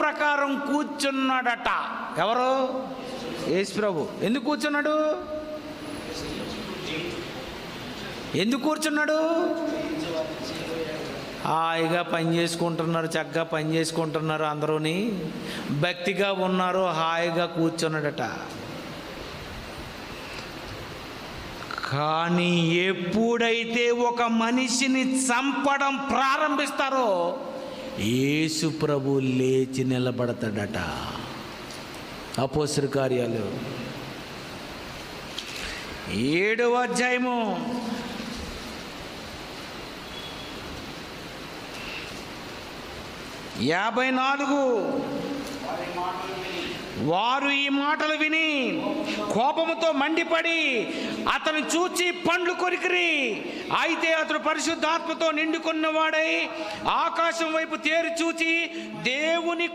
ప్రకారం కూర్చున్నాడట. ఎవరు? యేసు ప్రభు. ఎందుకు కూర్చున్నాడు? ఎందుకు కూర్చున్నాడు? హాయిగా పని చేసుకుంటున్నారు చక్కగా పని చేసుకుంటున్నారు అందరూని. భక్తిగా ఉన్నారు హాయిగా కూర్చున్నాడట. కానీ ఎప్పుడైతే ఒక మనిషిని చంపడం ప్రారంభిస్తారో యేసు ప్రభు లేచి నిలబడతాడట. అపోసరి కార్యాలు. ఏడవ అధ్యాయము. యాభై నాలుగు. వారు ఈ మాటలు విని కోపముతో మండిపడి అతను చూచి పండ్లు కొరికిరి. అయితే అతడు పరిశుద్ధాత్మతో నిండుకున్నవాడై ఆకాశం వైపు తేరు చూచి దేవుని